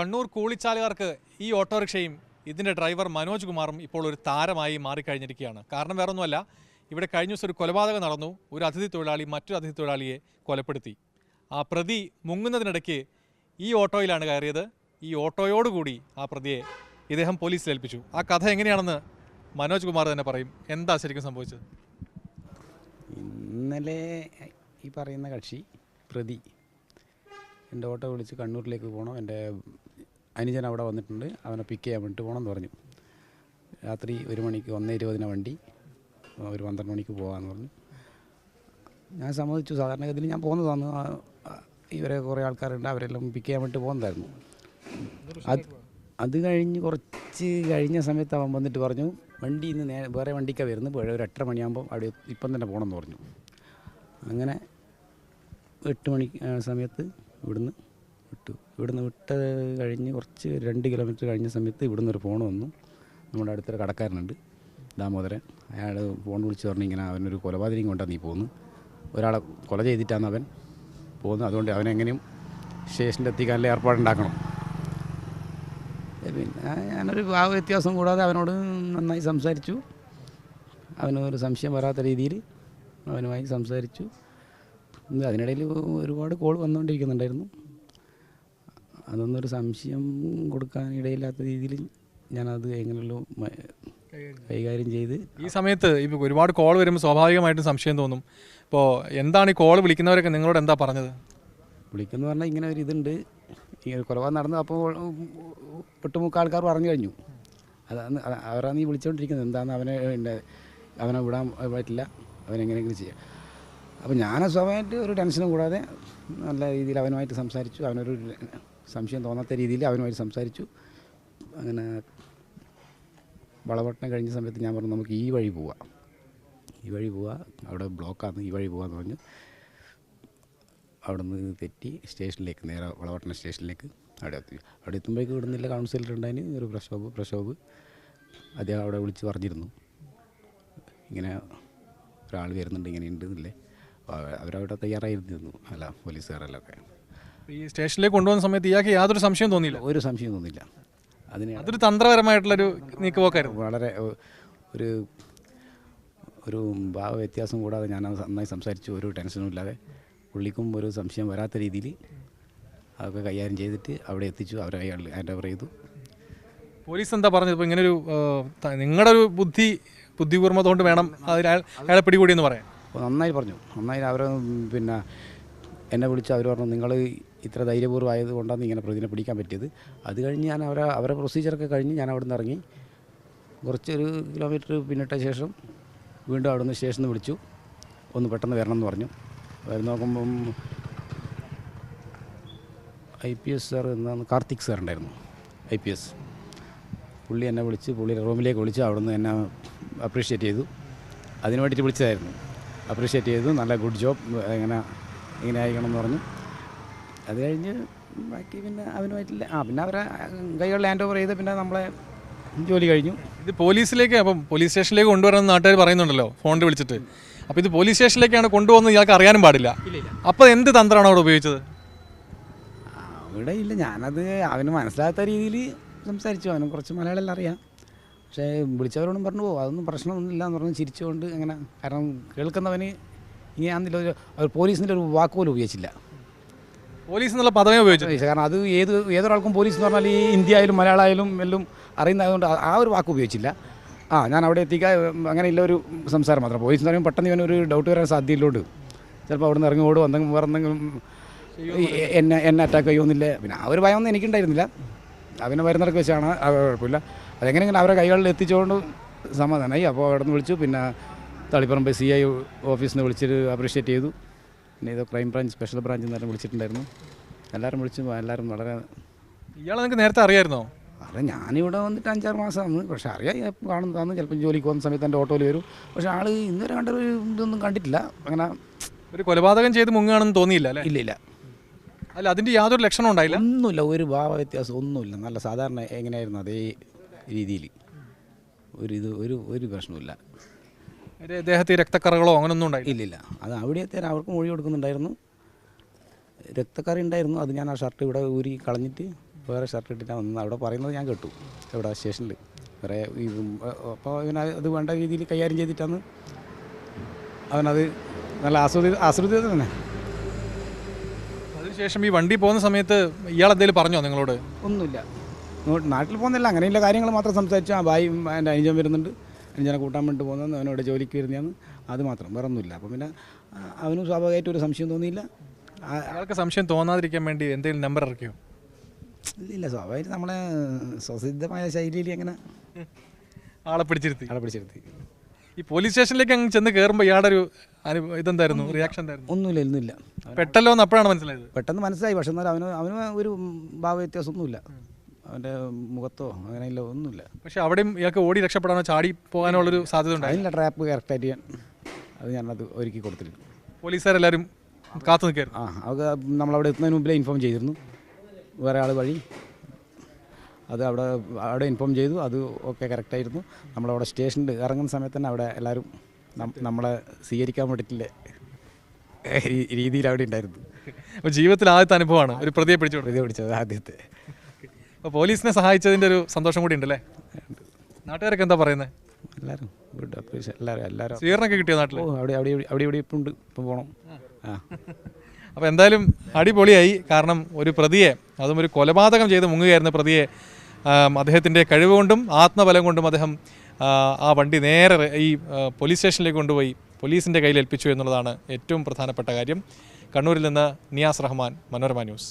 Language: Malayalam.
കണ്ണൂർ കൂളിച്ചാലുകാർക്ക് ഈ ഓട്ടോറിക്ഷയും ഇതിന്റെ ഡ്രൈവർ മനോജ് കുമാറും ഇപ്പോൾ ഒരു താരമായി മാറിക്കഴിഞ്ഞിരിക്കുകയാണ്. കാരണം വേറൊന്നുമല്ല ഇവിടെ കഴിഞ്ഞ ദിവസം ഒരു കൊലപാതകം നടന്നു. ഒരു അതിഥി തൊഴിലാളി മറ്റൊരു അതിഥി തൊഴിലാളിയെ കൊലപ്പെടുത്തി. ആ പ്രതി മുങ്ങുന്നതിനിടയ്ക്ക് ഈ ഓട്ടോയിലാണ് കയറിയത്. ഈ ഓട്ടോയോടുകൂടി ആ പ്രതിയെ ഇദ്ദേഹം പോലീസിൽ ഏൽപ്പിച്ചു. ആ കഥ എങ്ങനെയാണെന്ന് മനോജ് കുമാർ തന്നെ പറയും. എന്താ ശരിക്കും സംഭവിച്ചത്? ഇന്നലെ ഈ പറയുന്ന കക്ഷി പ്രതി എന്റെ ഓട്ടോ വിളിച്ച് കണ്ണൂരിലേക്ക് പോകണം. എന്റെ അനുജൻ അവിടെ വന്നിട്ടുണ്ട്. അവനെ പിക്ക് ചെയ്യാൻ വേണ്ടി പോകണം എന്ന് പറഞ്ഞു. രാത്രി ഒരു മണിക്ക് ഒന്നേ ഇരുപതിന് വണ്ടി ഒരു പന്ത്രണ്ട് മണിക്ക് പോകാമെന്ന് പറഞ്ഞു. ഞാൻ സമ്മതിച്ചു. സാധാരണഗതിയിൽ ഞാൻ പോകുന്നതാണ്. ഇവരെ കുറേ ആൾക്കാരുണ്ട്. അവരെല്ലാം പിക്ക് ചെയ്യാൻ വേണ്ടി പോകുന്നതായിരുന്നു. അത് അത് കഴിഞ്ഞ് കുറച്ച് കഴിഞ്ഞ സമയത്ത് അവൻ വന്നിട്ട് പറഞ്ഞു വണ്ടി ഇന്ന് നേ വേറെ വണ്ടിക്കാണ് വരുന്നത്. പോയ ഒരു എട്ടര മണിയാകുമ്പോൾ അവിടെ ഇപ്പം തന്നെ പോകണമെന്ന് പറഞ്ഞു. അങ്ങനെ എട്ട് മണി സമയത്ത് ഇവിടുന്ന് വിട്ടു. ഇവിടുന്ന് വിട്ട് കഴിഞ്ഞ് കുറച്ച് രണ്ട് കിലോമീറ്റർ കഴിഞ്ഞ സമയത്ത് ഇവിടുന്ന് ഒരു ഫോൺ വന്നു. നമ്മുടെ അടുത്തൊരു കടക്കാരനുണ്ട് ദാമോദരൻ. അയാൾ ഫോൺ വിളിച്ച് പറഞ്ഞു ഇങ്ങനെ അവനൊരു കൊലപാതകം കൊണ്ടാണ് നീ പോകുന്നു ഒരാളെ കൊല ചെയ്തിട്ടാണ് അവൻ പോകുന്നത്. അതുകൊണ്ട് അവനെങ്ങനെയും സ്റ്റേഷനിൽ എത്തിക്കാനുള്ള ഏർപ്പാടുണ്ടാക്കണം പിന്നെ ഞാനൊരു ഭാവ വ്യത്യാസം കൂടാതെ അവനോട് നന്നായി സംസാരിച്ചു. അവനൊരു സംശയം വരാത്ത രീതിയിൽ അവനുമായി സംസാരിച്ചു. അതിനിടയിൽ ഒരുപാട് കോൾ വന്നുകൊണ്ടിരിക്കുന്നുണ്ടായിരുന്നു. അതൊന്നും ഒരു സംശയം കൊടുക്കാൻ ഇടയില്ലാത്ത രീതിയിൽ ഞാനത് എങ്ങനെയല്ലോ കൈകാര്യം ചെയ്ത്. ഈ സമയത്ത് ഇപ്പോൾ ഒരുപാട് കോൾ വരുമ്പോൾ സ്വാഭാവികമായിട്ടും സംശയം തോന്നും. ഇപ്പോൾ എന്താണ് ഈ കോൾ വിളിക്കുന്നവരൊക്കെ നിങ്ങളോട് എന്താ പറഞ്ഞത്? വിളിക്കുന്നു പറഞ്ഞാൽ ഇങ്ങനെ ഒരു ഇതുണ്ട്. ഇങ്ങനെ കൊലപാതകം നടന്നു അപ്പോൾ ഒട്ടുമുക്ക ആൾക്കാർ പറഞ്ഞു കഴിഞ്ഞു. അതാണ് അവരാണ് ഈ വിളിച്ചുകൊണ്ടിരിക്കുന്നത് എന്താണ് അവനെ ഉണ്ട് അവനെ വിടാൻ പറ്റില്ല. അവനെങ്ങനെയെങ്കിലും ചെയ്യാം. അപ്പോൾ ഞാൻ സ്വാഭാവികമായിട്ട് ഒരു ടെൻഷനും കൂടാതെ നല്ല രീതിയിൽ അവനുമായിട്ട് സംസാരിച്ചു. അവനൊരു സംശയം തോന്നാത്ത രീതിയിൽ അവനുമായി സംസാരിച്ചു. അങ്ങനെ വളവട്ടം കഴിഞ്ഞ സമയത്ത് ഞാൻ പറഞ്ഞു നമുക്ക് ഈ വഴി പോവാം. ഈ വഴി പോവാം. അവിടെ ബ്ലോക്കാണ് ഈ വഴി പോവാന്ന് പറഞ്ഞു അവിടെ നിന്ന് തെറ്റി സ്റ്റേഷനിലേക്ക് നേരെ വളവട്ടണ സ്റ്റേഷനിലേക്ക് അവിടെ എത്തി. അവിടെ എത്തുമ്പോഴേക്ക് ഇവിടുന്നില്ല കൗൺസിലർ ഉണ്ടായിന് ഒരു പ്രക്ഷോഭ് പ്രക്ഷോഭ്. അദ്ദേഹം അവിടെ വിളിച്ച് പറഞ്ഞിരുന്നു. ഇങ്ങനെ ഒരാൾ വരുന്നുണ്ട് ഇങ്ങനെ ഉണ്ട് എന്നില്ലേ അപ്പോൾ അവ- അവരവിടെ തയ്യാറായിരുന്നു അല്ല പോലീസുകാരെല്ലൊക്കെ. ഈ സ്റ്റേഷനിലേക്ക് കൊണ്ടുവന്ന സമയത്ത് ഇയാൾക്ക് യാതൊരു സംശയം തോന്നിയില്ല. ഒരു സംശയം തോന്നില്ല അതിന് അതൊരു തന്ത്രപരമായിട്ടുള്ളൊരു നീക്കുപോക്കായിരുന്നു വളരെ ഒരു ഒരു ഭാവ വ്യത്യാസം കൂടാതെ ഞാൻ നന്നായി സംസാരിച്ചു. ഒരു ടെൻഷനും ഇല്ലാതെ പുള്ളിക്കും ഒരു സംശയം വരാത്ത രീതിയിൽ അതൊക്കെ കൈകാര്യം ചെയ്തിട്ട് അവിടെ എത്തിച്ചു. അവരെ അയാൾ ഹാൻഡ് ഓവർ ചെയ്തു. പോലീസ് എന്താ പറഞ്ഞത്? ഇപ്പോൾ ഇങ്ങനെ ഒരു നിങ്ങളുടെ ഒരു ബുദ്ധി ബുദ്ധിപൂർവത കൊണ്ട് വേണം അതിൽ അയാളെ പിടികൂടിയെന്ന് പറയാം നന്നായി പറഞ്ഞു. നന്നായി അവർ പിന്നെ എന്നെ വിളിച്ച് അവർ പറഞ്ഞു നിങ്ങൾ ഇത്ര ധൈര്യപൂർവമായത് കൊണ്ടാണ് ഇങ്ങനെ പ്രതിനെ പിടിക്കാൻ പറ്റിയത്. അത് കഴിഞ്ഞ് ഞാൻ അവരെ അവരെ പ്രൊസീജിയറൊക്കെ കഴിഞ്ഞ് ഞാൻ അവിടെ നിന്ന് ഇറങ്ങി. കുറച്ചൊരു കിലോമീറ്റർ പിന്നിട്ട ശേഷം വീണ്ടും അവിടെ നിന്ന് സ്റ്റേഷനിൽ വിളിച്ചു. ഒന്ന് പെട്ടെന്ന് വരണം എന്ന് പറഞ്ഞു. വരുന്ന നോക്കുമ്പം ഐ പി എസ് സാർ എന്നാണ് കാർത്തിക് സാർ ഉണ്ടായിരുന്നു. I P S. പുള്ളി എന്നെ വിളിച്ച് പുള്ളിയുടെ റൂമിലേക്ക് വിളിച്ച് അവിടെ നിന്ന് എന്നെ അപ്രീഷിയേറ്റ് ചെയ്തു. അതിന് വേണ്ടിയിട്ട് വിളിച്ചതായിരുന്നു. അപ്രീഷിയേറ്റ് ചെയ്തു. നല്ല ഗുഡ് ജോബ് ഇങ്ങനെ ഇങ്ങനെ ആയിരിക്കണം എന്ന് പറഞ്ഞു. അത് കഴിഞ്ഞ് ബാക്കി പിന്നെ അവനുമായിട്ടില്ല. ആ പിന്നെ അവരെ കൈകൾ ലാൻഡ് ഓവർ ചെയ്ത് പിന്നെ നമ്മളെ ജോലി കഴിഞ്ഞു. ഇത് പോലീസിലേക്ക് അപ്പം പോലീസ് സ്റ്റേഷനിലേക്ക് കൊണ്ടുവരാമെന്ന് നാട്ടുകാർ പറയുന്നുണ്ടല്ലോ ഫോണിൽ വിളിച്ചിട്ട്. അപ്പോൾ ഇത് പോലീസ് സ്റ്റേഷനിലേക്കാണ് കൊണ്ടുപോകുന്നത് ഇയാൾക്ക് അറിയാനും പാടില്ല. അപ്പോൾ എന്ത് തന്ത്രമാണ് അവിടെ ഉപയോഗിച്ചത്? അവിടെ ഇല്ല ഞാനത് അവന് മനസ്സിലാത്ത രീതിയിൽ സംസാരിച്ചു. അവന് കുറച്ച് മലയാളം അറിയാം. പക്ഷേ വിളിച്ചവരോടും പറഞ്ഞു പോകും അതൊന്നും പ്രശ്നമൊന്നുമില്ല എന്ന് പറഞ്ഞ് ചിരിച്ചുകൊണ്ട് അങ്ങനെ കാരണം കേൾക്കുന്നവന് ഇങ്ങനെയാണെന്നില്ല. ഒരു പോലീസിന്റെ ഒരു വാക്ക് പോലും ഉപയോഗിച്ചില്ല. പോലീസ് എന്നുള്ള പദമേ ഉപയോഗിച്ചു. കാരണം അത് ഏത് ഏതൊരാൾക്കും പോലീസ് എന്ന് പറഞ്ഞാൽ ഈ ഇന്ത്യ ആയാലും മലയാളം ആയാലും എല്ലാം അറിയുന്നതുകൊണ്ട് ആ- ആ ഒരു വാക്ക് ഉപയോഗിച്ചില്ല. ആ ഞാൻ അവിടെ എത്തിക്കാൻ അങ്ങനെയുള്ള ഒരു സംസാരം മാത്രം. പോലീസ് എന്ന് പറയുമ്പോൾ പെട്ടെന്ന് ഇവനൊരു ഡൗട്ട് വരാൻ സാധ്യതയില്ലോട്ട് ചിലപ്പോൾ അവിടെ നിന്ന് ഇറങ്ങി ഓടും എന്തെങ്കിലും വേറെ എന്തെങ്കിലും എന്നെ എന്നെ അറ്റാക്ക് ചെയ്യുമെന്നില്ല പിന്നെ ആ ഒരു ഭയമൊന്നും എനിക്കുണ്ടായിരുന്നില്ല. അവനെ വരുന്നിടക്ക് വെച്ചാണ് കുഴപ്പമില്ല. അതെങ്ങനെയെങ്കിലും അവരെ കൈകളിൽ എത്തിച്ചുകൊണ്ട് സമാധാനമായി അപ്പോൾ അവിടെ നിന്ന് വിളിച്ചു. പിന്നെ തളിപ്പറമ്പ് സി ഐ ഓഫീസിൽ നിന്ന് വിളിച്ചിട്ട് അപ്രീഷിയേറ്റ് ചെയ്തു. പിന്നെ ഇത് ക്രൈം ബ്രാഞ്ച് സ്പെഷ്യൽ ബ്രാഞ്ച് എന്ന് പറഞ്ഞ് വിളിച്ചിട്ടുണ്ടായിരുന്നു. എല്ലാവരും വിളിച്ചു എല്ലാവരും വളരെ ഇയാളെ നിങ്ങൾക്ക് നേരത്തെ അറിയായിരുന്നോ? അല്ല ഞാനിവിടെ വന്നിട്ട് അഞ്ചാറ് മാസമാണ് പക്ഷേ അറിയാം കാണുന്നതാണ് ചിലപ്പോൾ ജോലിക്ക് പോകുന്ന സമയത്ത് എന്റെ ഓട്ടോയിൽ വരും. പക്ഷേ ആൾ ഇന്നുവരെ കണ്ട ഒരു ഇതൊന്നും കണ്ടിട്ടില്ല. അങ്ങനെ ഒരു കൊലപാതകം ചെയ്ത് മുങ്ങുകയാണെന്ന് തോന്നിയില്ല അല്ലേ? ഇല്ല ഇല്ല. അല്ല അതിന്റെ യാതൊരു ലക്ഷണം ഉണ്ടായില്ല? ഒന്നുമില്ല ഒരു ഭാവ വ്യത്യാസം ഒന്നുമില്ല. നല്ല സാധാരണ എങ്ങനെയായിരുന്നു അതേ രീതിയിൽ. ഒരു ഇത് ഒരു ഒരു പ്രശ്നമില്ല ഒരു ദേഹത്ത് രക്തക്കറകളോ അങ്ങനൊന്നും ഉണ്ടായില്ല. ഇല്ലില്ല. അത് അവിടെ എത്തിയാൽ അവർക്ക് മൊഴി കൊടുക്കുന്നുണ്ടായിരുന്നു. രക്തക്കറി ഉണ്ടായിരുന്നു. അത് ഞാൻ ആ ഷർട്ട് ഇവിടെ ഊരി കളഞ്ഞിട്ട് വേറെ ഷർട്ട് ഇട്ടിട്ടാണ് വന്നത്. അവിടെ പറയുന്നത് ഞാൻ കേട്ടു. ഇവിടെ സ്റ്റേഷനിൽ വേറെ അപ്പോൾ ഇവന് അത് വേണ്ട രീതിയിൽ കൈകാര്യം ചെയ്തിട്ടാണ് അവനത് നല്ല ആസ്വദി ആസ്വദിച്ചത് തന്നെ. അതിനുശേഷം ഈ വണ്ടി പോകുന്ന സമയത്ത് ഇയാൾ എന്തെങ്കിലും പറഞ്ഞോ നിങ്ങളോട്? ഒന്നുമില്ല. നാട്ടിൽ പോകുന്നില്ല അങ്ങനെയുള്ള കാര്യങ്ങൾ മാത്രം സംസാരിച്ചു. ആ ഭായി എന്റെ അനുജൻ വരുന്നുണ്ട്. അനുജനെ കൂട്ടാൻ വേണ്ടി പോകുന്നത് അവനോട് ജോലിക്ക് വരുന്നതെന്ന് അത് മാത്രം വേറെ ഒന്നുമില്ല അപ്പം പിന്നെ അവനും സ്വാഭാവികമായിട്ട് ഒരു സംശയം തോന്നിയില്ല. അയാൾക്ക് സംശയം തോന്നാതിരിക്കാൻ വേണ്ടി എന്തെങ്കിലും നമ്പർ ഇറക്കിയോ? ഇല്ല സ്വാഭാവികം നമ്മളെ സ്വസിദ്ധമായ ശൈലിയിൽ അങ്ങനെ ആളെ പിടിച്ചിരുത്തി. ആളെ പിടിച്ചിരുത്തി. ഈ പോലീസ് സ്റ്റേഷനിലേക്ക് അങ്ങ് ചെന്ന് കയറുമ്പോൾ ഇയാളുടെ ഒരു അനുഭവം ഇതെന്തായിരുന്നു റിയാക്ഷൻ എന്തായിരുന്നു? ഒന്നുമില്ല ഒന്നുമില്ല പെട്ടല്ലോ എന്ന് അപ്പോഴാണ് മനസ്സിലായത്. പെട്ടെന്ന് മനസ്സിലായി പക്ഷെ എന്നാൽ അവന് അവന് ഒരു ഭാവ വ്യത്യാസമൊന്നുമില്ല അവന്റെ മുഖത്തോ അങ്ങനെയില്ല ഒന്നുമില്ല. പക്ഷേ അവിടെയും ഇയാൾക്ക് ഓടി രക്ഷപ്പെടാനോ ചാടി പോകാനുള്ളൊരു സാധ്യത ഉണ്ട് അതിന്റെ ട്രാപ്പ് കറക്റ്റായിട്ട് ഞാൻ അത് ഞാനത് ഒരുക്കി കൊടുത്തിരുന്നു പോലീസുകാരെല്ലാവരും കാത്തു നിൽക്കായിരുന്നു. ആ അത് നമ്മളവിടെ എത്തുന്നതിന് മുമ്പിലേ ഇൻഫോം ചെയ്തിരുന്നു. വേറെ ആൾ വഴി അത് അവിടെ അവിടെ ഇൻഫോം ചെയ്തു അത് ഒക്കെ കറക്റ്റായിരുന്നു. നമ്മളവിടെ സ്റ്റേഷനിൽ ഇറങ്ങുന്ന സമയത്ത് തന്നെ അവിടെ എല്ലാവരും നമ്മളെ സ്വീകരിക്കാൻ വേണ്ടിയിട്ടുള്ള രീ- രീതിയിൽ അവിടെ ഉണ്ടായിരുന്നു. അപ്പോൾ ജീവിതത്തിൽ ആദ്യത്തെ അനുഭവമാണ് ഒരു പ്രതിയെ പിടിച്ചു പ്രതിയെ പിടിച്ചത് ആദ്യത്തെ. അപ്പോൾ പോലീസിനെ സഹായിച്ചതിന്റെ ഒരു സന്തോഷം കൂടി ഉണ്ടല്ലേ? നാട്ടുകാരൊക്കെ എന്താ പറയുന്നത് എല്ലാവരും ഗുഡ് അപ്രീഷിയേഷൻ എല്ലാവരും എല്ലാവരും സ്വീകരണമൊക്കെ കിട്ടിയോ നാട്ടിൽ ഓ അവിടെ അവിടെ അവിടെ ഇവിടെ ഇപ്പം ഉണ്ട് ഇപ്പം പോകണം ആ. അപ്പോൾ എന്തായാലും അടിപൊളിയായി. കാരണം ഒരു പ്രതിയെ അതും ഒരു കൊലപാതകം ചെയ്ത് മുങ്ങുകയായിരുന്ന പ്രതിയെ അദ്ദേഹത്തിന്റെ കഴിവ് കൊണ്ടും ആത്മബലം കൊണ്ടും അദ്ദേഹം ആ വണ്ടി നേരെ ഈ പോലീസ് സ്റ്റേഷനിലേക്ക് കൊണ്ടുപോയി പോലീസിന്റെ കയ്യിൽ ഏൽപ്പിച്ചു എന്നുള്ളതാണ് ഏറ്റവും പ്രധാനപ്പെട്ട കാര്യം. കണ്ണൂരിൽ നിന്ന് നിയാസ് റഹ്മാൻ മനോരമ ന്യൂസ്.